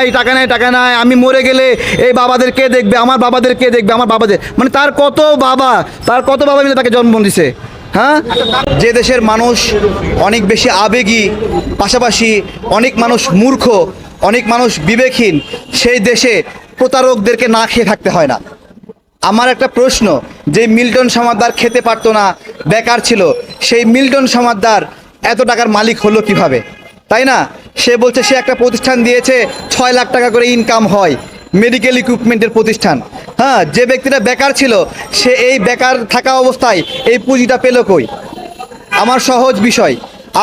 নাই, টাকা নাই টাকা নাই, আমি মরে গেলে এই বাবাদের কে দেখবে? আমার বাবাদের কে দেখবে? আমার বাবাদের। মানে তার কত বাবা, তার কত বাবা মিলে তাকে জন্ম দিছে? হ্যাঁ? যে দেশের মানুষ অনেক বেশি আবেগী, পাশাপাশি অনেক মানুষ মূর্খ, অনেক মানুষ বিবেকহীন, সেই দেশে প্রতারকদেরকে না খেয়ে থাকতে হয় না। আমার একটা প্রশ্ন, যে মিল্টন সমাদ্দার খেতে পারতো না, বেকার ছিল, সেই মিল্টন সমাদ্দার এত টাকার মালিক হলো কীভাবে? তাই না? সে বলছে, সে একটা প্রতিষ্ঠান দিয়েছে, ছয় লাখ টাকা করে ইনকাম হয় মেডিকেল ইকুইপমেন্টের প্রতিষ্ঠান। হ্যাঁ যে ব্যক্তিটা বেকার ছিল, সে এই বেকার থাকা অবস্থায় এই পুঁজিটা পেল কই? আমার সহজ বিষয়,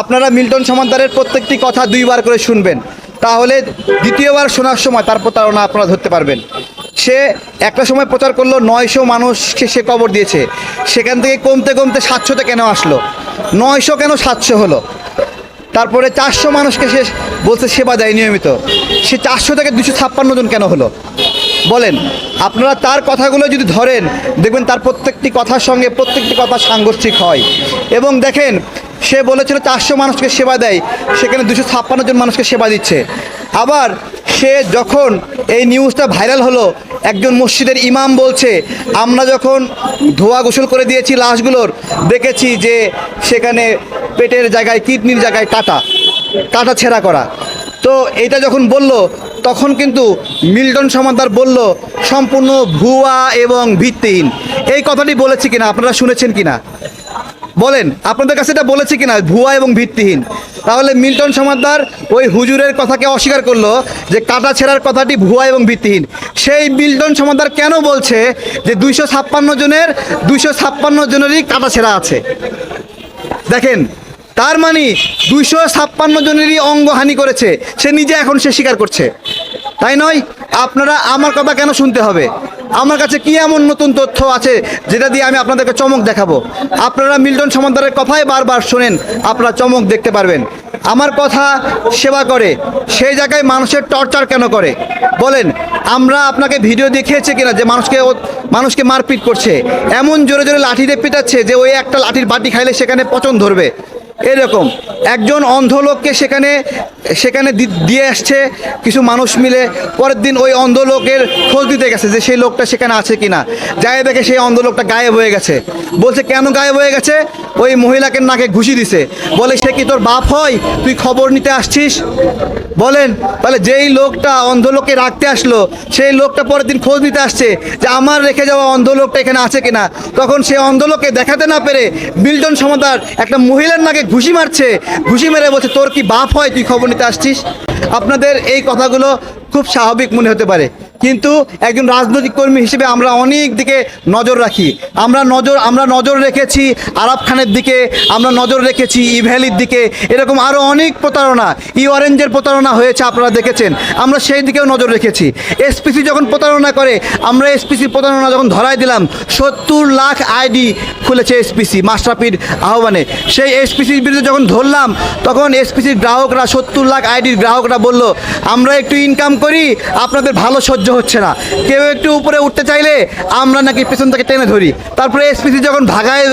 আপনারা মিল্টন সমাদ্দারের প্রত্যেকটি কথা দুইবার করে শুনবেন। তাহলে দ্বিতীয়বার শোনার সময় তার প্রতারণা আপনারা ধরতে পারবেন। সে একটা সময় প্রচার করল, নয়শো মানুষকে সে কবর দিয়েছে। সেখান থেকে কমতে কমতে সাতশোতে কেন আসলো? নয়শো কেন সাতশো হলো? তারপরে চারশো মানুষকে সে বলছে সেবা দেয় নিয়মিত। সে চারশো থেকে দুশো ছাপ্পান্ন জন কেন হলো? বলেন, আপনারা তার কথাগুলো যদি ধরেন, দেখবেন তার প্রত্যেকটি কথার সঙ্গে প্রত্যেকটি কথা সাংঘর্ষিক হয়। এবং দেখেন, সে বলেছিল চারশো মানুষকে সেবা দেয়, সেখানে দুশো ছাপ্পান্ন জন মানুষকে সেবা দিচ্ছে। আবার সে যখন এই নিউজটা ভাইরাল হলো, একজন মসজিদের ইমাম বলছে, আমরা যখন ধোয়া গোসল করে দিয়েছি লাশগুলোর, দেখেছি যে সেখানে পেটের জায়গায়, কিডনির জায়গায় কাটা কাটা ছেঁড়া করা। তো এটা যখন বলল, তখন কিন্তু মিল্টন সমাদার বলল, সম্পূর্ণ ভুয়া এবং ভিত্তিহীন। এই কথাটি বলেছি কিনা, আপনারা শুনেছেন কিনা? বলেন, আপনাদের কাছে এটা বলেছি কিনা, ভুয়া এবং ভিত্তিহীন? তাহলে মিল্টন সমাদ্দার ওই হুজুরের কথাকে অস্বীকার করল যে কাটা ছেঁড়ার কথাটি ভুয়া এবং ভিত্তিহীন। সেই মিল্টন সমাদ্দার কেন বলছে যে দুইশো ছাপ্পান্ন জনের, দুইশো ছাপ্পান্ন জনেরই কাটা ছেঁড়া আছে? দেখেন তার মানে দুইশো ছাপ্পান্ন জনেরই অঙ্গহানি করেছে। সে নিজে এখন সে স্বীকার করছে। তাই নয়, আপনারা আমার কথা কেন শুনতে হবে? আমার কাছে কি এমন নতুন তথ্য আছে যেটা দিয়ে আমি আপনাদেরকে চমক দেখাবো? আপনারা মিল্টন সমাদারের কথাই বারবার শোনেন, আপনারা চমক দেখতে পারবেন। আমার কথা সেবা করে, সেই জায়গায় মানুষের টর্চার কেন করে? বলেন, আমরা আপনাকে ভিডিও দেখিয়েছি কিনা যে মানুষকে মানুষকে মারপিট করছে? এমন জোরে জোরে লাঠি দিয়ে পিটাচ্ছে যে ওই একটা লাঠির বাটি খাইলে সেখানে পচন ধরবে। এরকম। একজন অন্ধ লোককে সেখানে সেখানে দিয়ে আসছে, কিছু মানুষ মিলে। পরের দিন ওই অন্ধ লোকের খোঁজ দিতে গেছে যে সেই লোকটা সেখানে আছে কিনা। যাই দেখে সেই অন্ধ লোকটা গায়েব হয়ে গেছে। বলছে, কেন গায়েব হয়ে গেছে? ওই মহিলাকে নাকে ঘুষি দিছে। বলে, সে কি তোর বাপ হয়? তুই খবর নিতে আসছিস? বলেন, তাহলে যেই লোকটা অন্ধ লোককে রাখতে আসলো, সেই লোকটা পরের দিন খোঁজ নিতে আসছে যে আমার রেখে যাওয়া অন্ধ লোকটা এখানে আছে কিনা। তখন সে অন্ধ লোককে দেখাতে না পেরে বিল্টন সমাদার একটা মহিলার নাকে ঘুষি মারছে। ঘুষি মেরে বলছে, তোর কি বাপ হয়? তুই খবর নিতে আসছিস? আপনাদের এই কথাগুলো খুব স্বাভাবিক মনে হতে পারে। কিন্তু একজন রাজনৈতিক কর্মী হিসেবে আমরা অনেক দিকে নজর রাখি। আমরা নজর আমরা নজর রেখেছি আরাব খানের দিকে, আমরা নজর রেখেছি ইভ্যালির দিকে। এরকম আরও অনেক প্রতারণা, ই অরেঞ্জের প্রতারণা হয়েছে আপনারা দেখেছেন। আমরা সেই দিকেও নজর রেখেছি। এসপিসি যখন প্রতারণা করে, আমরা এসপিসি প্রতারণা যখন ধরাই দিলাম, সত্তর লাখ আইডি খুলেছে এসপিসি মাস্টারপির আহ্বানে। সেই এসপিসির বিরুদ্ধে যখন ধরলাম, তখন এসপিসির গ্রাহকরা, সত্তর লাখ আইডির গ্রাহকরা বলল, আমরা একটু ইনকাম করি, আপনাদের ভালো সহ্য হচ্ছে না। কেউ একটু উপরে উঠতে চাইলে আমরা নাকি পেছন থেকে টেনে ধরি। তারপরে এসপিসি যখন ভাগায়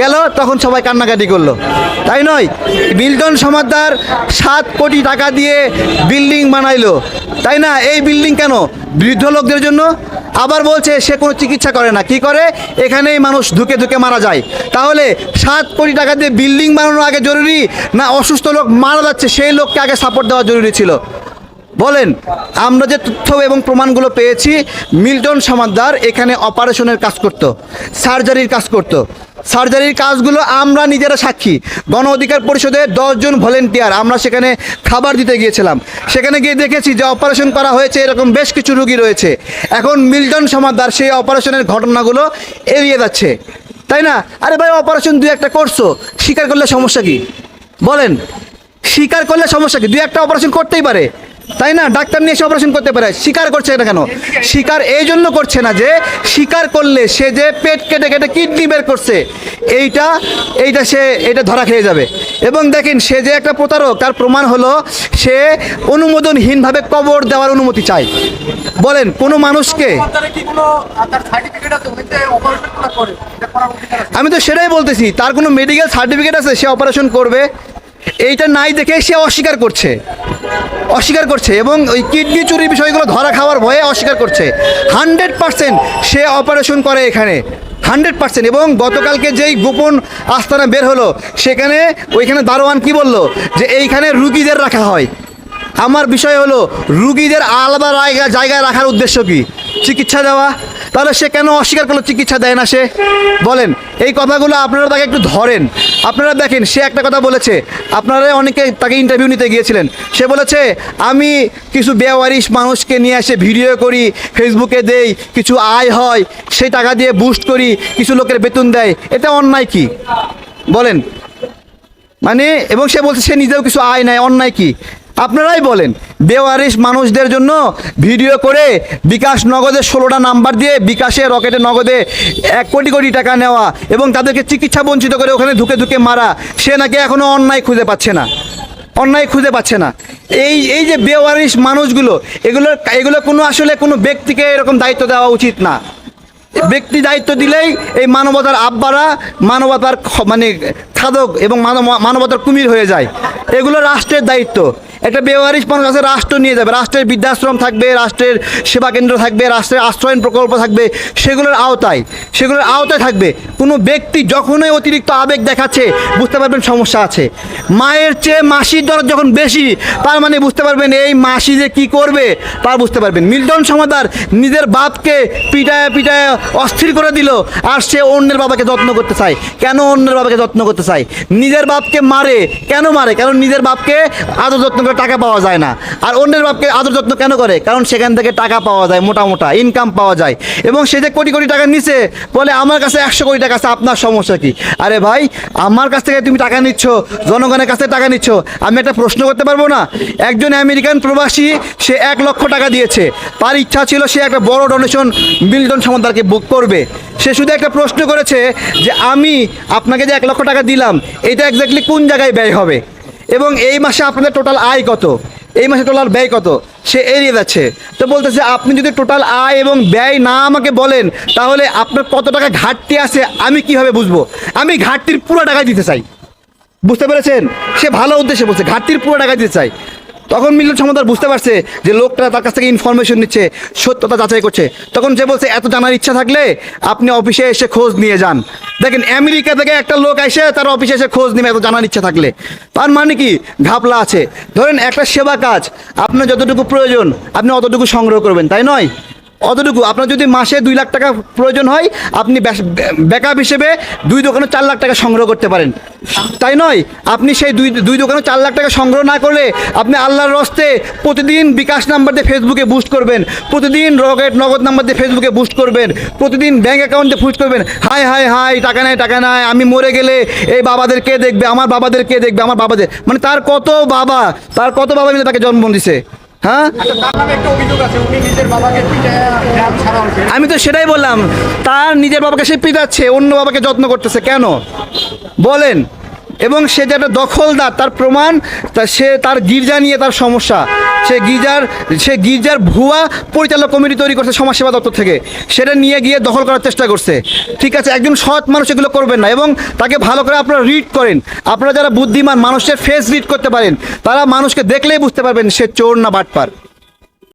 গেল, তখন সবাই কান্নাকাটি করল। তাই নয় মিল্টন সমাদার সাত কোটি টাকা দিয়ে বিল্ডিং বানাইলো। তাই না? এই বিল্ডিং কেন? বৃদ্ধ লোকদের জন্য? আবার বলছে, সে কোনো চিকিৎসা করে না। কি করে? এখানেই মানুষ ধুকে ধুকে মারা যায়। তাহলে সাত কোটি টাকা দিয়ে বিল্ডিং বানানো আগে জরুরি না অসুস্থ লোক মারা যাচ্ছে, সেই লোককে আগে সাপোর্ট দেওয়া জরুরি ছিল? বলেন, আমরা যে তথ্য এবং প্রমাণগুলো পেয়েছি, মিল্টন সমাদ্দার এখানে অপারেশনের কাজ করত, সার্জারির কাজ করত। সার্জারির কাজগুলো আমরা নিজেরা সাক্ষী। গণ অধিকার পরিষদে দশজন ভলেন্টিয়ার আমরা সেখানে খাবার দিতে গিয়েছিলাম। সেখানে গিয়ে দেখেছি যে অপারেশন করা হয়েছে, এরকম বেশ কিছু রুগী রয়েছে। এখন মিল্টন সমাদ্দার সেই অপারেশনের ঘটনাগুলো এড়িয়ে যাচ্ছে। তাই না? আরে ভাই, অপারেশন দুই একটা করছ স্বীকার করলে সমস্যা কি? বলেন স্বীকার করলে সমস্যা কি? দুই একটা অপারেশন করতেই পারে। তাই না? ডাক্তার নিয়ে এসে অপারেশন করতে পারে। স্বীকার করছে না কেন? স্বীকার এই জন্য করছে না যে স্বীকার করলে সে যে পেট কেটে কেটে কিডনি বের করছে, এইটা এইটা সে এটা ধরা খেয়ে যাবে। এবং দেখেন, সে যে একটা প্রতারক, তার প্রমাণ হলো, সে অনুমোদনহীনভাবে কবর দেওয়ার অনুমতি চায়। বলেন, কোনো মানুষকে আমি তো সেটাই বলতেছি, তার কোনো মেডিকেল সার্টিফিকেট আছে, সে অপারেশন করবে। এইটা নাই দেখে সে অস্বীকার করছে। অস্বীকার করছে এবং ওই কিডনি চুরির বিষয়গুলো ধরা খাওয়ার ভয়ে অস্বীকার করছে। হান্ড্রেড পার্সেন্ট সে অপারেশন করে এখানে। হান্ড্রেড পার্সেন্ট এবং গতকালকে যেই গোপন আস্তানা বের হলো, সেখানে ওইখানে দারোয়ান কি বলল? যে এইখানে রুগীদের রাখা হয়। আমার বিষয় হলো, রুগীদের আলাদা জায়গা জায়গায় রাখার উদ্দেশ্য কি? চিকিৎসা দেওয়া তাহলে সে কেন অস্বীকার করল, চিকিৎসা দেয় না সে? বলেন, এই কথাগুলো আপনারা তাকে একটু ধরেন। আপনারা দেখেন, সে একটা কথা বলেছে। আপনারা অনেকে তাকে ইন্টারভিউ নিতে গিয়েছিলেন। সে বলেছে, আমি কিছু বেওয়ারিশ মানুষকে নিয়ে এসে ভিডিও করি ফেসবুকে দেই, কিছু আয় হয়, সেই টাকা দিয়ে বুস্ট করি, কিছু লোকের বেতন দেয়। এটা অন্যায় কি? বলেন। মানে এবং সে বলছে, সে নিজেও কিছু আয় নেয়, অন্যায় কি? আপনারাই বলেন, বেওয়ারিশ মানুষদের জন্য ভিডিও করে বিকাশ নগদে ষোলোটা নাম্বার দিয়ে বিকাশে রকেটে নগদে এক কোটি কোটি টাকা নেওয়া এবং তাদেরকে চিকিৎসা বঞ্চিত করে ওখানে ধুকে ধুকে মারা, সে নাকি এখনও অন্যায় খুঁজে পাচ্ছে না। অন্যায় খুঁজে পাচ্ছে না। এই এই যে বেওয়ারিশ মানুষগুলো, এগুলো এগুলো কোনো আসলে কোনো ব্যক্তিকে এরকম দায়িত্ব দেওয়া উচিত না। ব্যক্তি দায়িত্ব দিলেই এই মানবতার আব্বারা, মানবতার মানে খাদক এবং মানব- মানবতার কুমির হয়ে যায়। এগুলো রাষ্ট্রের দায়িত্ব। একটা বেওয়ারিশ মানুষ আছে, রাষ্ট্র নিয়ে যাবে। রাষ্ট্রের বৃদ্ধাশ্রম থাকবে, রাষ্ট্রের সেবা কেন্দ্র থাকবে, রাষ্ট্রের আশ্রয়ন প্রকল্প থাকবে, সেগুলোর আওতায় সেগুলোর আওতায় থাকবে। কোনো ব্যক্তি যখনই অতিরিক্ত আবেগ দেখাচ্ছে, বুঝতে পারবেন সমস্যা আছে। মায়ের চেয়ে মাসির দরদ যখন বেশি, তার মানে বুঝতে পারবেন এই মাসি যে কী করবে, তা বুঝতে পারবেন। মিল্টন সমাদার নিজের বাপকে পিটায় পিটায় অস্থির করে দিল, আর সে অন্যের বাবাকে যত্ন করতে চায়। কেন অন্যের বাবাকে যত্ন করতে চায়? নিজের বাপকে মারে, কেন মারে? কারণ নিজের বাপকে আদর যত্ন টাকা পাওয়া যায় না। আর অন্যের বাপকে আদর যত্ন কেন করে? কারণ সেখান থেকে টাকা পাওয়া যায়, মোটা মোটা ইনকাম পাওয়া যায়। এবং সে যে কোটি কোটি টাকা নিছে, বলে আমার কাছে একশো কোটি টাকা আছে, আপনার সমস্যা কি? আরে ভাই, আমার কাছ থেকে তুমি টাকা নিচ্ছ, জনগণের কাছ থেকে টাকা নিচ্ছ, আমি একটা প্রশ্ন করতে পারব না? একজন আমেরিকান প্রবাসী, সে এক লক্ষ টাকা দিয়েছে। তার ইচ্ছা ছিল সে একটা বড় ডোনেশন মিল্টন সমাদারকে বুক করবে। সে শুধু একটা প্রশ্ন করেছে যে, আমি আপনাকে যে এক লক্ষ টাকা দিলাম, এটা এক্স্যাক্টলি কোন জায়গায় ব্যয় হবে? এবং এই মাসে আপনাদের টোটাল আয় কত? এই মাসে টোটাল ব্যয় কত? সে এড়িয়ে যাচ্ছে। তো বলতেছে, আপনি যদি টোটাল আয় এবং ব্যয় না আমাকে বলেন, তাহলে আপনার কত টাকা ঘাটতি আছে আমি কীভাবে বুঝব? আমি ঘাটতির পুরো টাকা দিতে চাই। বুঝতে পেরেছেন? সে ভালো উদ্দেশ্যে বলছে, ঘাটতির পুরো টাকা দিতে চাই। তখন মিলন সমাদার বুঝতে পারছে যে লোকটা তার কাছ থেকে ইনফরমেশন নিচ্ছে, সত্যতা যাচাই করছে। তখন যে বলছে, এত জানার ইচ্ছা থাকলে আপনি অফিসে এসে খোঁজ নিয়ে যান। দেখেন, আমেরিকা থেকে একটা লোক এসে তার অফিসে এসে খোঁজ নেবে, এত জানার ইচ্ছা থাকলে। তার মানে কি? ঘাপলা আছে। ধরেন একটা সেবা কাজ, আপনার যতটুকু প্রয়োজন, আপনি অতটুকু সংগ্রহ করবেন, তাই নয়? অতটুকু। আপনার যদি মাসে দুই লাখ টাকা প্রয়োজন হয়, আপনি ব্যাকআপ হিসেবে দুই দোকানে চার লাখ টাকা সংগ্রহ করতে পারেন। তাই নয়, আপনি সেই দুই দুই দোকানে চার লাখ টাকা সংগ্রহ না করলে আপনি আল্লাহর রস্তে প্রতিদিন বিকাশ নাম্বার দিয়ে ফেসবুকে বুস্ট করবেন, প্রতিদিন রকেট নগদ নাম্বার দিয়ে ফেসবুকে বুস্ট করবেন, প্রতিদিন ব্যাঙ্ক অ্যাকাউন্টে বুস্ট করবেন, হাই হাই হাই, টাকা নাই টাকা নাই, আমি মরে গেলে এই বাবাদের কে দেখবে, আমার বাবাদের কে দেখবে, আমার বাবাদের মানে তার কত বাবা, তার কত বাবা মিলে তাকে জন্ম দিছে? হ্যাঁ? আচ্ছা আমি তো সেটাই বললাম তার নিজের বাবাকে সে পিটাচ্ছে অন্য বাবাকে যত্ন করতেছে কেন? বলেন। এবং সে যে একটা দখলদার, তার প্রমাণ, তা সে তার গির্জা নিয়ে তার সমস্যা। সে গির্জার সে গির্জার ভুয়া পরিচালক কমিটি তৈরি করছে সমাজসেবা দপ্তর থেকে। সেটা নিয়ে গিয়ে দখল করার চেষ্টা করছে। ঠিক আছে, একজন সৎ মানুষ এগুলো করবেন না এবং তাকে ভালো করে আপনারা রিড করেন। আপনারা যারা বুদ্ধিমান মানুষের ফেস রিড করতে পারেন, তারা মানুষকে দেখলেই বুঝতে পারবেন সে চোর না বাটপার।